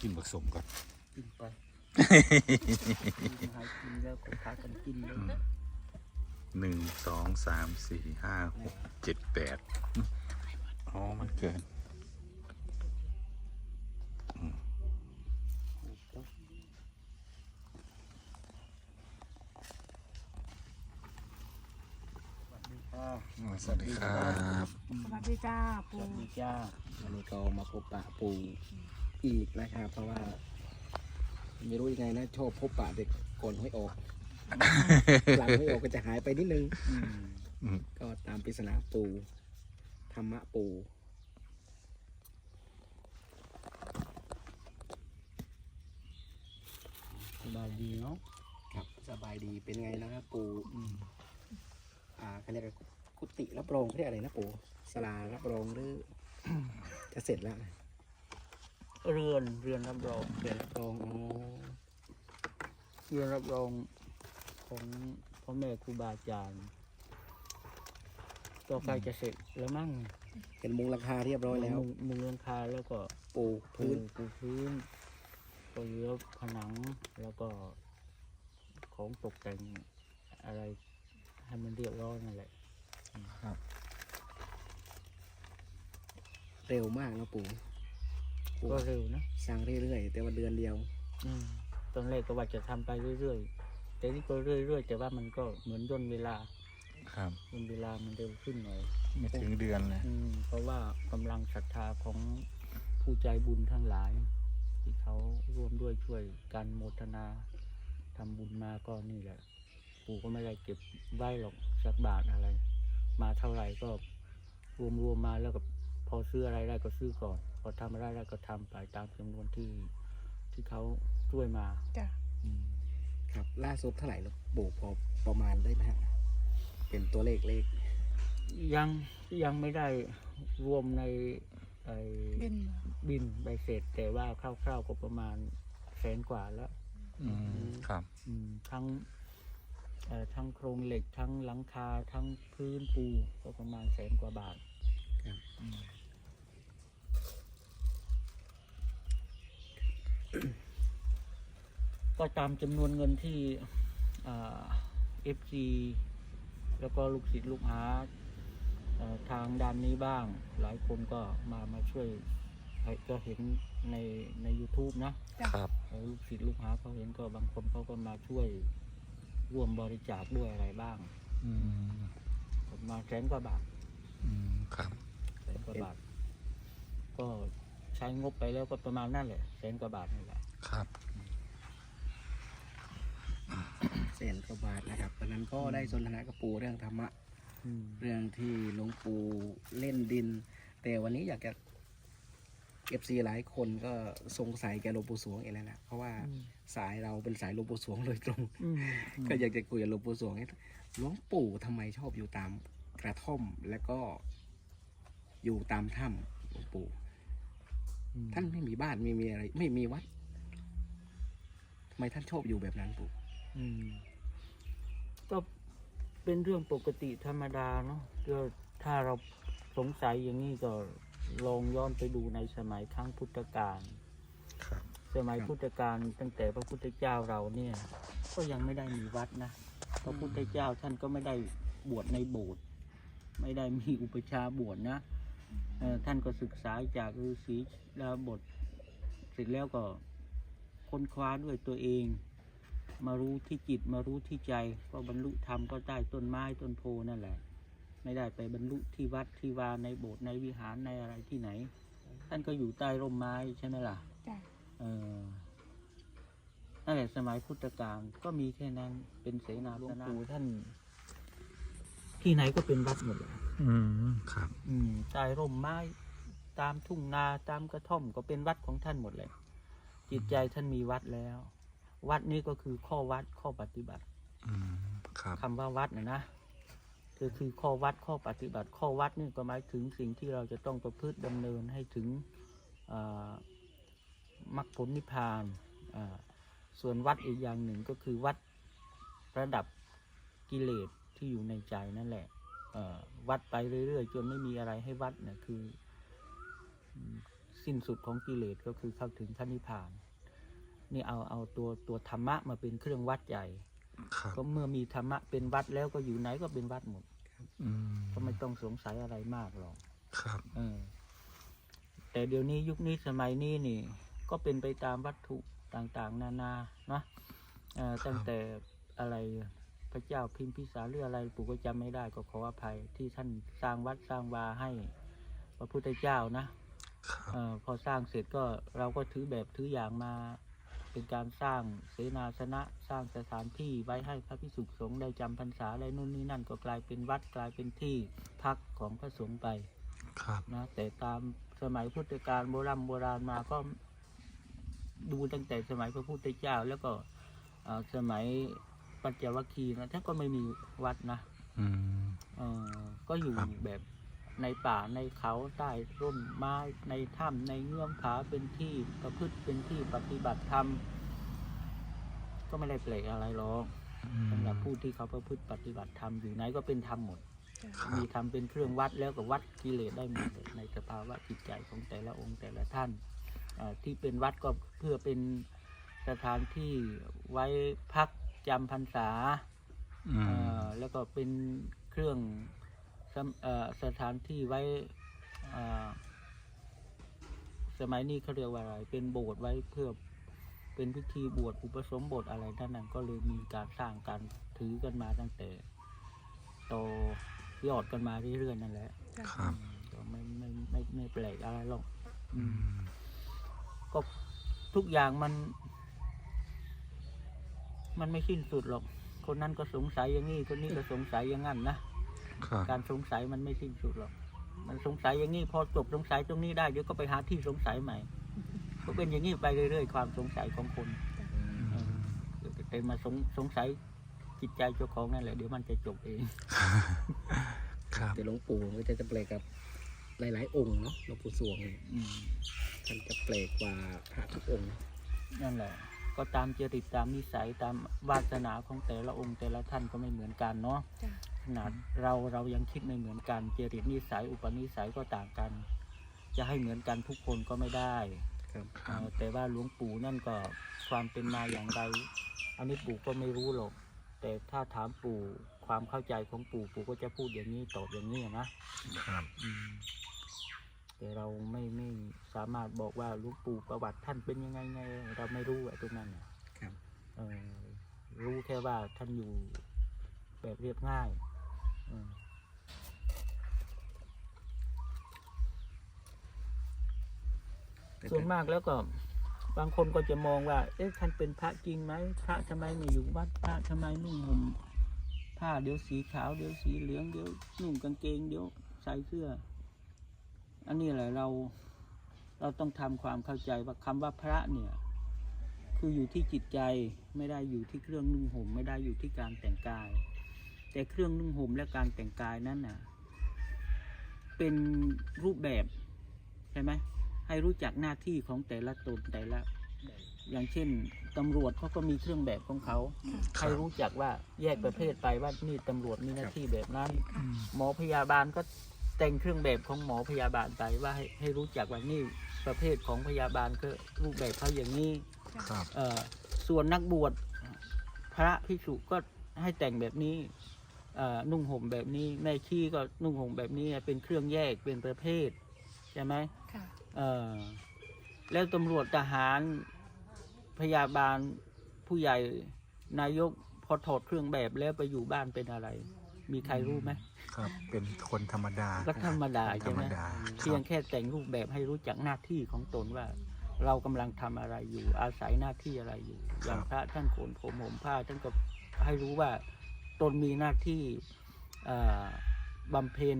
กินผสมก่อนกินไปหายกินแล้วก็พากันกินเลยหนึ่งสองสามสี่ห้าหกเจ็ดแปดอ๋อมันเกินสวัสดีค่ะสวัสดีครับ สวัสดีจ้าสปูวัสดีจ้าวันนี้ก็มาพบปะปู่ อีกนะครับ เพราะว่า ไม่รู้ยังไงนะ ชอบพบปะเด็กก่อนห้อยออก หลังห้อยออกก็จะหายไปนิดนึงอืมก็ตามปริศนาปู่ธรรมะปู่สบายดีเนาะครับสบายดีเป็นไงนะครับปู่อืมอ่าเขาเรียกว่ากุฏิรับรองเขาเรียกอะไรนะปู่สลารับรองหรือ จะเสร็จแล้วนะ เรือนเรือนรับรองเดี๋ยวรับรองอ๋อเรือนรับรองของพ่อแม่ครูบาอาจารย์ก็ใกล้จะเสร็จแล้วมั่งเห็นมุงราคาเรียบร้อยแล้ว มุงมุงหลังคาแล้วก็ปูพื้พื้นนปูพื้นก็เหลือผนังแล้วก็ของตกแต่งอะไรให้มันเรียบร้อยนั่นแหละเร็วมากนะปู ปูก็เร็วนะสร้างเรื่อยๆแต่ว่าเดือนเดียวอืมตอนแรกก็ว่าจะทำไปเรื่อยๆ แต่นี่ก็เรื่อยๆ แต่ว่ามันก็เหมือนย่นเวลาครับ ย่นเวลามันเร็วขึ้นหน่อย ไม่ถึงเดือนเลยอืมเพราะว่ากำลังศรัทธาของผู้ใจบุญทั้งหลาย ที่เขาร่วมด้วยช่วยการโมทนาทำบุญมาก็นี่แหละ ปู่ก็ไม่ได้เก็บไว้หรอกสักบาทอะไร มาเท่าไหร่ก็รวมรวมๆมาแล้วก็พอซื้ออะไรได้ก็ซื้อก่อนพ อทำอะไรได้ก็ทำไปตามจำนวนที่ที่เขาช่วยมาจ้ะอืมครับ ล่าสุดเท่าไหร่แล้วปูพอประมาณได้ไหมฮะเป็นตัวเลขเลขยังยังไม่ได้รวมในไอ้บินบินใบเสร็จ แต่ว่าคร่าวๆก็ประมาณแสนกว่าแล้ว อืมครับ อืมทั้งเอ่อทั้งโครงเหล็กทั้งหลังคาทั้งพื้นปูก็ประมาณแสนกว่าบาทครับ อืม ก็ตามจำนวนเงินที่เอฟซีแล้วก็ลูกศิษย์ลูกหาเอ่อทางด้านนี้บ้าง หลายคนก็มามาช่วยให้ก็เห็นในใน YouTube นะครับแล้วลูกศิษย์ลูกหาเขาเห็นก็บางคนเขาก็มาช่วยร่วมบริจาคด้วยอะไรบ้างอืมประมาณแสนกว่าบาทอืมครับแสนกว่าบาท ก็ใช้งบไปแล้วก็ประมาณนั่นแหละแสนกว่าบาทนี่แหละครับ แส นกว่าบาทนะครับตอนนั้นก็ได้สนทนากับปูเรื่องธรรมะ อืมเรื่องที่หลวงปู่เล่นดิน แต่วันนี้อยากจะเอฟซีหลายคนก็สงสัยแกหลวงปู่สวงเองแล้วนะเพราะว่าสายเราเป็นสายหลวงปู่สวงโดยตรง อืมก็อยากจะคุยกับหลวงปู่สวงให้หลวงปู่ทำไมชอบอยู่ตามกระท่อมแล้วก็อยู่ตามถ้ำหลวงปู่ อืมท่านไม่มีบ้านไม่มีอะไร ไม่มีวัดทำไมท่านชอบอยู่แบบนั้นปู่อืม ก็เป็นเรื่องปกติธรรมดาเนาะก็ถ้าเราสงสัยอย่างนี้ก็ลองย้อนไปดูในสมัยครั้งพุทธกาลครับสมัยพุทธกาลตั้งแต่พระพุทธเจ้าเราเนี่ย ก็ยังไม่ได้มีวัดนะพระพุทธเจ้าท่านก็ไม่ได้บวชในโบสถ์ไม่ได้มีอุปชฌาย์บวชนะเอ่อท่านก็ศึกษาจากฤาษีดาบทเสร็จแล้วก็ค้นคว้าด้วยตัวเอง มารู้ที่จิตมารู้ที่ใจ ก็บรรลุธรรมก็ใต้ต้นไม้ต้นโพนั่นแหละ ไม่ได้ไปบรรลุที่วัดที่วาในโบสถ์ในวิหารในอะไรที่ไหน ท่านก็อยู่ใต้ร่มไม้ใช่ไหมล่ะจ้ะเออนั่นแหละสมัยพุทธกาลก็มีแค่นั้นเป็นเสนาหลวงปู่ท่าน ที่ไหนก็เป็นวัดหมดเลยอืมครับ อืมใต้ร่มไม้ตามทุ่งนาตามกระท่อมก็เป็นวัดของท่านหมดเลยจิตใจท่านมีวัดแล้ว วัดนี้ก็คือข้อวัดข้อปฏิบัติอืมครับ คำว่าวัดนะนะคือคือข้อวัดข้อปฏิบัติ ข้อวัดนี่ก็หมายถึงสิ่งที่เราจะต้องประพฤติดำเนินให้ถึงอ่ามรรคผลนิพพานอ่าส่วนวัดอีกอย่างหนึ่งก็คือวัดระดับกิเลสที่อยู่ในใจนั่นแหละเอ่อวัดไปเรื่อยๆ จนไม่มีอะไรให้วัดเนี่ยคืออืมสิ้นสุดของกิเลสก็คือเข้าถึงพระนิพพาน นี่เอาเอาตัวตัวธรรมะมาเป็นเครื่องวัดใหญ่ครับก็เมื่อมีธรรมะเป็นวัดแล้วก็อยู่ไหนก็เป็นวัดหมดอืมก็ไม่ต้องสงสัยอะไรมากหรอกครับเออแต่เดี๋ยวนี้ยุคนี้สมัยนี้นี่ ก็เป็นไปตามวัตถุต่างๆ นานาเนาะเอ่อตั้งแต่อะไรพระเจ้าพิมพิสารหรืออะไรปู่ก็จำไม่ได้ก็ขออภัยที่ท่านสร้างวัดสร้างวาให้พระพุทธเจ้านะครับเออพอสร้างเสร็จก็เราก็ถือแบบถืออย่างมา เป็นการสร้างเสนาสนะสร้างสถานที่ไว้ให้พระภิกษุสงฆ์ได้จำพรรษาอะไรนู่นนี่นั่นก็กลายเป็นวัดกลายเป็นที่พักของพระสงฆ์ไปครับนะแต่ตามสมัยพุทธกาลโบราณโบราณมาก็ดูตั้งแต่สมัยพระพุทธเจ้า แล้วก็เอ่อสมัยปัญจวัคคีย์นะท่านก็ไม่มีวัดนะอืมเออก็อยู่ครับแบบ ในป่าในเขาใต้ร่มไม้ในถ้ำในเงื่อมผาเป็นที่ประพฤติเป็นที่ปฏิบัติธรรมก็ไม่ได้แปลกอะไรหรอกอืมสำหรับผู้ที่เขาประพฤติปฏิบัติธรรมอยู่ไหนก็เป็นธรรมหมดครับมีธรรมเป็นเครื่องวัดแล้วก็วัดกิเลสได้หมดเลยในสภาวะจิตใจของแต่ละองค์แต่ละท่านอ่าที่เป็นวัดก็เพื่อเป็นสถานที่ไว้พักจำพรรษาอืมเอ่อแล้วก็เป็นเครื่อง สำเอ่อสถานที่ไว้อ่าสมัยนี้เขาเรียกว่าอะไร เป็นโบสถ์ไว้เพื่อเป็นพิธีบวชอุปสมบทอะไรท่านนั้นก็เลยมีการสร้างการถือกันมาตั้งแต่โตยอดกันมาเรื่อยๆนั่นแหละครับก็ไม่ไม่ไม่ไม่แปลกอะไรหรอกอือืมมก็ทุกอย่างมัน มันไม่สิ้นสุดหรอก คนนั้นก็สงสัยอย่างนี้คนนี้ก็สงสัยอย่างนั้นนะ ครับการสงสัยมันไม่สิ้นสุดหรอก มันสงสัยอย่างนี้พอจบสงสัยตรงนี้ได้เดี๋ยวก็ไปหาที่สงสัยใหม่ ก็เป็นอย่างนี้ไปเรื่อยๆความสงสัยของคนเออแต่มาสงสงสัยจิตใจเจ้าของนั่นแหละเดี๋ยวมันจะจบเอง ครับแต่หลวงปู่ก็จะจะแปลกกับหลาย ๆ องค์เนาะหลวงปู่สวงเนี่ยอืมท่านจะแปลกกว่าพระทุกองค์ นั่นแหละ ก็ตามจริตตามนิสัยตามวาสนาของแต่ละองค์แต่ละท่านก็ไม่เหมือนกันเนาะจ้ะ ขนาดเราเรายังคิดไม่เหมือนกันจริตนิสัยอุปนิสัยก็ต่างกัน จะให้เหมือนกันทุกคนก็ไม่ได้ครับครับเอ่อแต่ว่าหลวงปู่นั่นก็ความเป็นมาอย่างไร อันนี้ปู่ก็ไม่รู้หรอก แต่ถ้าถามปู่ความเข้าใจของปู่ปู่ก็จะพูดอย่างนี้ตอบอย่างนี้นะครับอืมแต่เราไม่ไม่สามารถบอกว่าหลวงปู่ประวัติท่านเป็นยังไงไง เราไม่รู้ไอ้ตรงนั้นน่ะครับ เออรู้แค่ว่าท่านอยู่แบบเรียบง่ายเออ ส่วนมากแล้วก็ บางคนก็จะมองว่า เอ๊ะท่านเป็นพระจริงไหมพระทำไมไม่อยู่วัดพระทำไมนุ่งห่มผ้าเดี๋ยวสีขาวเดี๋ยวสีเหลืองเดี๋ยวนุ่งกางเกงเดี๋ยวใส่เสื้อ อันนี้แหละเรา เราต้องทำความเข้าใจว่าคำว่าพระเนี่ย คืออยู่ที่จิตใจไม่ได้อยู่ที่เครื่องนุ่งห่มไม่ได้อยู่ที่การแต่งกาย แต่เครื่องนุ่งห่มและการแต่งกายนั้นน่ะเป็นรูปแบบใช่ไหมให้รู้จักหน้าที่ของแต่ละตนแต่ละ อย่างเช่นตำรวจเขาก็มีเครื่องแบบของเขาครัให้บรู้จักว่าแยกประเภทไปว่านี่ตำรวจมีหน้าที่แบบนั้นอืมหมอพยาบาลก็แต่งเครื่องแบบของหมอพยาบาลไปว่าให้ให้รู้จักว่านี่ประเภทของพยาบาลก็รูปแบบเขาอย่างนี้ครับเอ่อส่วนนักบวชพระภิกษุก็ให้แต่งแบบนี้เอ่อ นุ่งห่มแบบนี้แม่ชีก็นุ่งห่มแบบนี้เป็นเครื่องแยกเป็นประเภทใช่ไหมค่ะเอ่อแล้วตำรวจทหารพยาบาลผู้ใหญ่นายกพอถอดเครื่องแบบแล้วไปอยู่บ้านเป็นอะไร มีใครรู้ไหมครับ เป็นคนธรรมดาก็ธรรมดาธรใช่รไหมมดาคเพีรัยงบแค่แต่งรูปแบบให้รู้จักหน้าที่ของตนว่า เรากำลังทำอะไรอยู่ อาศัยหน้าที่อะไรอยู่อย่างพระท่านโกนผมห่มผ้าท่านก็ให้รู้ว่า ตนมีหน้าที่เอ่อบำเพ็ญ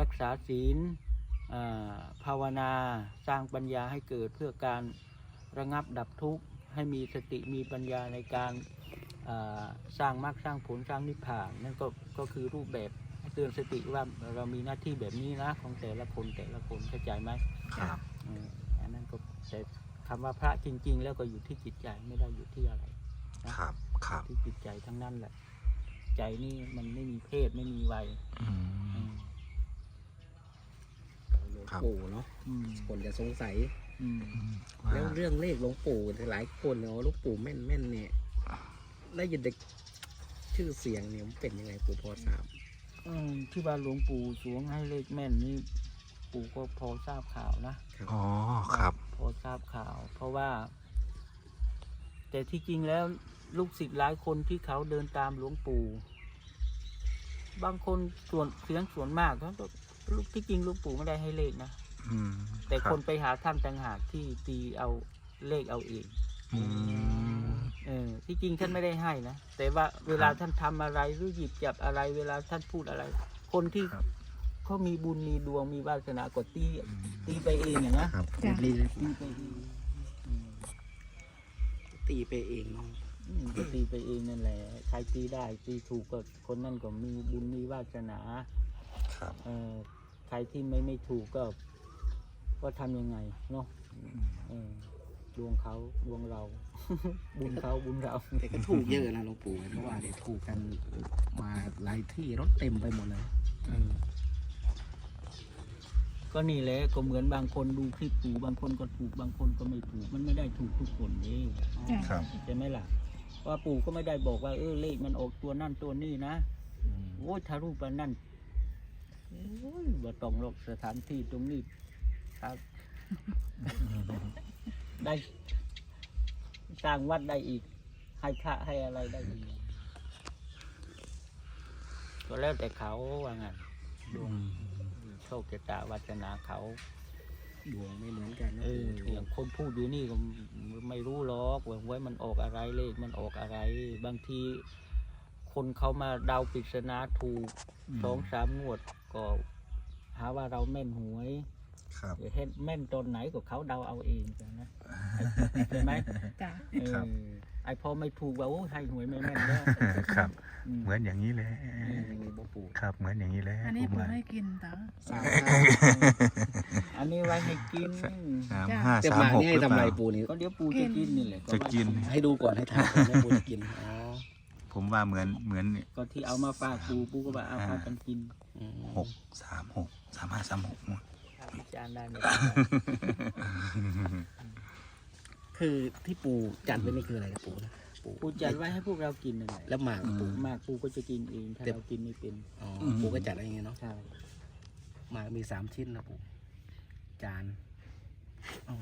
รักษาศีลเอ่อภาวนาสร้างปัญญาให้เกิดเพื่อการระงับดับทุกข์ ให้มีสติมีปัญญาในการเอ่อสร้างมรรคสร้างผลสร้างนิพพานนั่นก็ก็คือรูปแบบให้เตือนสติว่าเรามีหน้าที่แบบนี้นะของแต่ละคนแต่ละคนเข้าใจไหมครับอืมอันนั้นก็แต่คำว่าพระจริง ๆ แล้วก็อยู่ที่จิตใจไม่ได้อยู่ที่อะไรครับครับที่จิตใจทั้งนั้นแหละ ใจนี่มันไม่มีเพศไม่มีวัยอือืมมหลวงครับ ปู่เนาะอืมคนจะสงสัยอืมว่าแล้วเรื่องเลขหลวงปู่หลายคนเนี่ยว่าหลวงปู่แม่นแม่นๆเนี่ยได้ยินเด็กชื่อเสียงเนี่ยมันเป็นยังไงปู่พอทราบอืมที่ว่าหลวงปู่สวงให้เลขแม่นนี่ปู่ก็พอทราบข่าวนะ อ๋อครับ พอทราบข่าว เพราะว่า แต่ที่จริงแล้ว ลูกศิษย์หลายคนที่เขาเดินตามหลวงปู่ บางคนส่วนเสียงส่วนมากเขาก็ลูกที่จริงหลวงปู่ไม่ได้ให้เลขนะอืมแต่รับคนไปหาท่านต่างหากที่ตีเอาเลขเอาเองอืม เออที่จริงท่านไม่ได้ให้นะแต่ว่าเวลาครับท่านทำอะไรหรือหยิบจับอะไร เวลาท่านพูดอะไร คนที่ครับ เขามีบุญมีดวงมีวาสนาก็ตีตีไปเองอย่างนะครับจ้ะตีตีไปเองอืมตีไปเองเนาะอืม ก็ตีไปเองนั่นแหละ ใครตีได้ตีถูกก็คนนั้นก็มีบุญมีวาสนา ครับ เออใครที่ไม่ไม่ถูกก็ ก็ทำยังไงเนาะเออดวงเขาดวงเรา บุญเขาบุญเรา แต่ก็ถูกเยอะนะหลวงปู่เพราะว่าได้ถูกกันมาหลายที่รถเต็มไปหมดเลยก็นี่แหละก็เหมือนบางคนดูคลิปถูกบางคนก็ถูกบางคนก็ไม่ถูก มันไม่ได้ถูกทุกคนนี่ครับ ใช่ไหมล่ะเพราะ ว่าปู่ก็ไม่ได้บอกว่าเออเลขมันออกตัวนั่นตัวนี้นะโอ้ยถ้ารูปอันนั่นโอ้ยว่าต้องหรอกสถานที่ตรงนี้ครับ ได้สร้างวัดได้อีก ให้พระให้อะไรได้อีกก็แล้วแต่เขาว่างั้นดวงโชคชะตาวาสนาเขา ดวงไม่เหมือนกันนะเออปู่อย่างคนพูดอยู่นี่ก็ไม่รู้หรอกว่าไว้มันออกอะไรเลขมันออกอะไร บางที คนเขามาเดาปริศนาถูกสองสามงวดก็ หาว่าเราแม่นหวยครับเดี๋ยวเห็นแม่นตนไหนก็เขาเดาเอาเองจังนะใช่ไหมจ้ะ เออครับไอพอไม่ถูกว่าโอ้ให้หวยไม่แม่นแล้ว ครับอืม เหมือนอย่างนี้เลยยังไงบ่ปู่ครับ เหมือนอย่างนี้เลยอันนี้ผมผมว่าให้กินตาสามอันนี้ไว้ให้กินสามจ้ะห้าแต่สามมาหกนี่หให้รือทำเปไรล่าปู่นี่ก็เดี๋ยวปูจะกินนี่แหละจะกินให้ดูก่อนให้ทานก่อนแล้วปู่จะกินอ๋อผมว่าเหมือนเหมือนก็ที่เอามาฝากปูปูก็บอกเอาพากันกินอืมหกสามหกสามห้าสามหกวิจารณ์ได้ไหมคือที่ปู่จัดไว้นี่คืออะไรครับปู่นะ ปู่ปูจัดไว้ให้พวกเรากินนั่นแหละแล้วหมากปู่มากปูก็จะกินเองถ้าเรากินไม่เป็นอ๋อปู่ก็จัดอะไรอย่างเงี้ยเนาะใช่หมากมีสามชิ้นนะปู่จานอ๋อ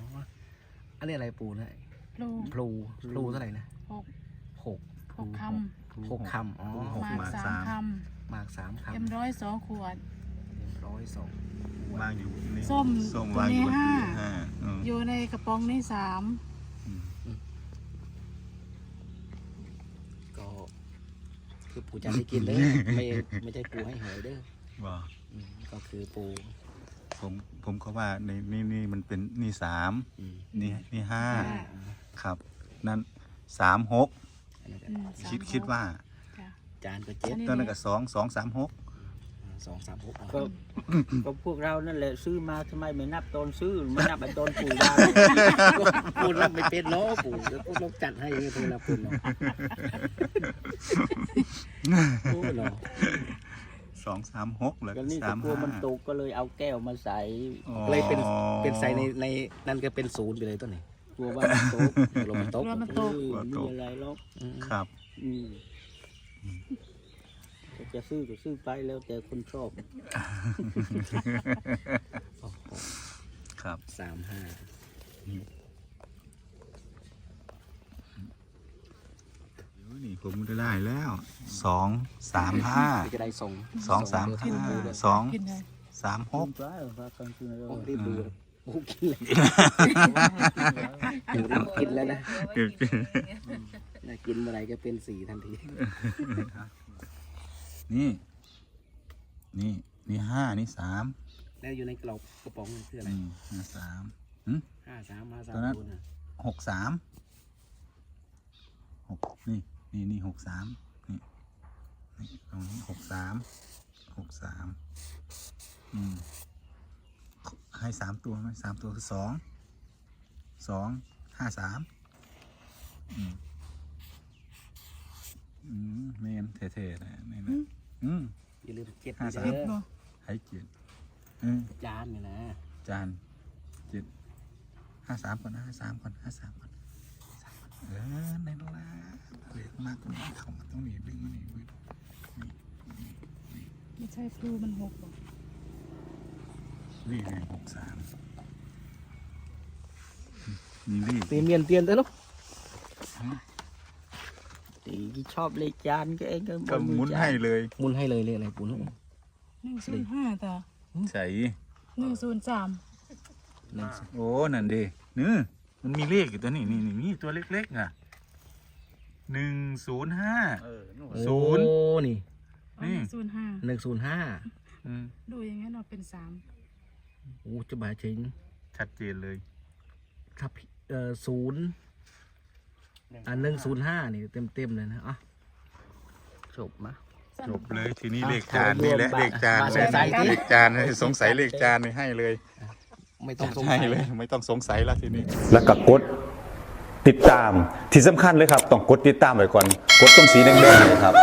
อันนี้อะไรปู่นะลูกพลูพลูเท่าไหร่นะหกหกหกคหกคำอ๋อำหมากสาม คหมากสามำคำเอ็มร้อยสองขวดเรียบร้อยสองวางอยู่นี่ส้มส้มตัววางอนี้ยู่บนห้าที่ห้าอืมอยู่ในกระป๋องนี่สาม ก็ คือปู่จัดให้กินเด้อไม่ไม่ใช่ปู่ให้หวยเด้อว่าอืมก็คือปู่ผมผมก็ว่าในนี่นี่มันเป็นนี่สามอืมนี่นี่ห้าอ่าครับ นั่นสามหกอันนั้นก็อืมสามคิดหกคิดว่า จ้ะจานก็เจ็ดอันนี้ ตอนนั้นก็สองสองสามหก สองสามหกก็ก็พวกเรานั่นแหละซื้อมาทำไมไม่นับตอนซื้อไม่นับไอ้ตอนปูวางปู่รับไม่เป็นเนาะปู่แล้วก็ต้องจัดให้เพื่อนรับปู่เนาะโอ้เนาะสองสามหกแล้วก็ก็นี่สาก็มกลัวห้ามันตกก็เลยเอาแก้วมาใส่อ๋อเลยเป็นเป็นไซในในนั่นก็เป็นศูนย์ไปเลยตัวนี้กลัวว่ามันตกลงมันตกรวมมันเอตกอมีอะไรหรอกอืมครับอืม จะซื้อก็ซื้อไปแล้วแต่คนชอบโอ้โหครับสามห้าเดี๋ยวนี่ผมจะได้แล้วสองสามห้าจะได้ส่งสองสามส่ห้าเดี๋ยวทำปู่ด้วยสองกินเลยสามหกก็ว่ากันคือเราโอ้รีบดูเลยโอ้กินเลยให้กินแล้วรีบกินแล้วนะเดี๋ยวน่ากินเมื่อไหรก็เป็นสีทันที นี่ นี่ นี่ห้านี่สามแล้วอยู่ในกระป๋องกระป๋องนี่คืออะไรนี่ห้าสามห้าสามห้าสามตัวนั้น ศูนย์น่ะหกสามหกนี่ นี่นี่หกสามนี่นี่ตรงนี้หกสามหกสามอืมให้สามตัวไหมสามตัวคือสองสองห้าสามอืม อืมเมนเท่ๆเลยนี่นะอืม อย่าลืมเจ็ดห้าสาม เด้อบ่ให้เกียรติอืมจานนี่นะจานเจ็ดห้าสามก่อนนะห้าสามก่อนห้าสามก่อนสามก่อนเออในละเรียกมากตรงนี้เข้ามาตรงนี้ดึงมานี่เว้ยไม่ใช่ครูมันหกหรอกนี่ไงหกสามนี่นี่เตียนเมียนเตียนเต้นเนาะตีที่ ชอบเลขจานก็เองก็ก็หมุนให้เลยหมุนให้เลยเลยอะไรปูเนาะหนึ่งศูนย์ห้าต่อใส่หนึ่งศูนย์สามหนึ่งโอ้นั่นดินี่มันมีเลขอยู่ตัวนี้นี่นี่มีตัวเล็กๆอะหนึ่งศูนย์ห้าเออนู่นศูนย์โอ้นี่หนึ่งศูนย์ห้าหนึ่งศูนย์ห้าอืมดูอย่างงั้นเราเป็นสามโอ้จะบายจริงชัดเจนเลยถ้าพี่เอ่อศูนย์ อันหนึ่งศูนย์ห้านี่เต็มเต็มๆเลยนะอะจบมะจบเลยทีนี้อะเลขจานนี่แหละขอรวมเลขจานบาทเลยบาทนะเลขจานเลยสงสัยเลขจานนี่ให้เลยไม่ต้องสงให้สัย เลย ไม่ต้องสงสัยแล้วทีนี้ แล้วก็กดติดตามที่สำคัญเลยครับ ต้องกดติดตามไว้ก่อน กดตรงสีแดงๆเนยครับ